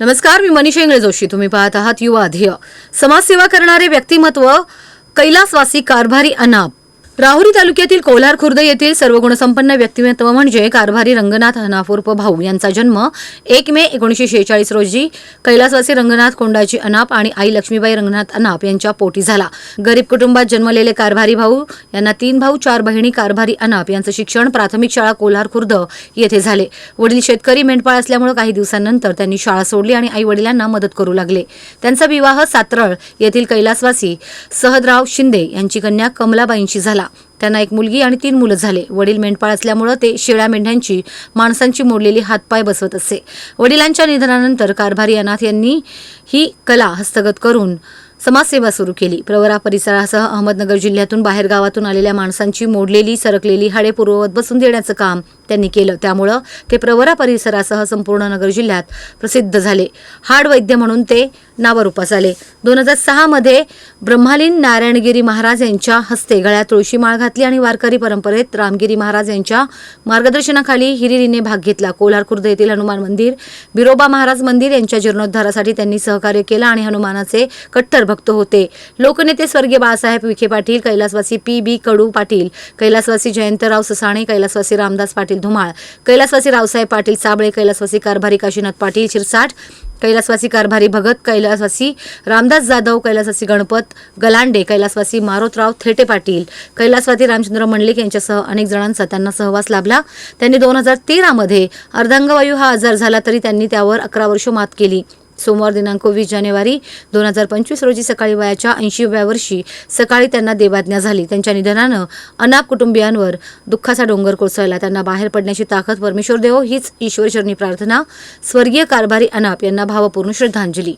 नमस्कार मी मनीषा इंगळे जोशी. तुम्ही पाहत आहात युवा ध्येय. समाजसेवा करणारे व्यक्तिमत्व कैलासवासी कारभारी अनाप. राहुरी तालुक्यातील कोलार खुर्द येथील सर्वगुणसंपन्न व्यक्तिमत्व म्हणजे कारभारी रंगनाथ अनापूर्प भाऊ यांचा जन्म एक मे एकोणीसशे शेहेचाळीस रोजी कैलासवासी रंगनाथ कोंडाजी अनाप आणि आई लक्ष्मीबाई रंगनाथ अनाप यांच्या पोटी झाला. गरीब कुटुंबात जन्मलेले कारभारी भाऊ यांना तीन भाऊ चार बहिणी कारभारी अनाप यांचं शिक्षण प्राथमिक शाळा कोल्हार खुर्द येथे झाले. वडील शेतकरी मेंढपाळ असल्यामुळे काही दिवसांनंतर त्यांनी शाळा सोडली आणि आई वडिलांना मदत करू लागले. त्यांचा विवाह सातरळ येथील कैलासवासी सहदराव शिंदे यांची कन्या कमलाबाईंशी झाला. झाला त्यांना एक मुलगी आणि तीन मुलं झाले. वडील मेंढपाळ असल्यामुळं ते शेळ्या मेंढ्यांची माणसांची मोडलेली हातपाय बसवत असे. वडिलांच्या निधनानंतर कारभारी अनाथ यांनी ही कला हस्तगत करून समाजसेवा सुरू केली. प्रवरा परिसरासह अहमदनगर जिल्ह्यातून बाहेर गावातून आलेल्या माणसांची मोडलेली सरकलेली हाडे पूर्ववत बसून देण्याचं काम त्यांनी केलं. त्यामुळं ते प्रवरा परिसरासह संपूर्ण नगर जिल्ह्यात प्रसिद्ध झाले. हाड वैद्य म्हणून ते नावारूपास आले. दोन हजार सहामध्ये ब्रह्मालीन नारायणगिरी महाराज यांच्या हस्ते गळ्यात तुळशी माळ घातली आणि वारकरी परंपरेत रामगिरी महाराज यांच्या मार्गदर्शनाखाली हिरिरीने भाग घेतला. कोल्हार खुर्द येथील हनुमान मंदिर बिरोबा महाराज मंदिर यांच्या जीर्णोद्धारासाठी त्यांनी सहकार्य केलं आणि हनुमानाचे कट्टर भक्त होते. लोकनेते स्वर्गीय बाळासाहेब विखे पाटील कैलासवासी पी बी कडू पाटील कैलासवासी जयंतराव ससाणे कैलासवासी रामदास पाटील धुमाळ कैलासवासी रावसाहेब पाटील साबळे कैलासवासी कारभारी काशीनाथ पाटील शिरसाट कैलासवासी कारभारी भगत कैलासवासी रामदास जाधव कैलासवासी गणपत गलांडे कैलासवासी मारोतराव थेटे पाटील कैलासवासी रामचंद्र मंडलिक यांच्यासह अनेक जणांचा त्यांना सहवास लाभला. त्यांनी दोन हजार तेरामध्ये अर्धांगवायू हा आजार झाला तरी त्यांनी त्यावर अकरा वर्ष मात केली. सोमवार दिनांक वीस जानेवारी दोन हजार पंचवीस रोजी सकाळी वयाच्या ऐंशीव्या वर्षी सकाळी त्यांना देवाज्ञा झाली. त्यांच्या निधनानं अनाप कुटुंबियांवर दुःखाचा डोंगर कोसळला. त्यांना बाहेर पडण्याची ताकद परमेश्वर देव हीच ईश्वरचरणी प्रार्थना. स्वर्गीय कारभारी अनाप यांना भावपूर्ण श्रद्धांजली.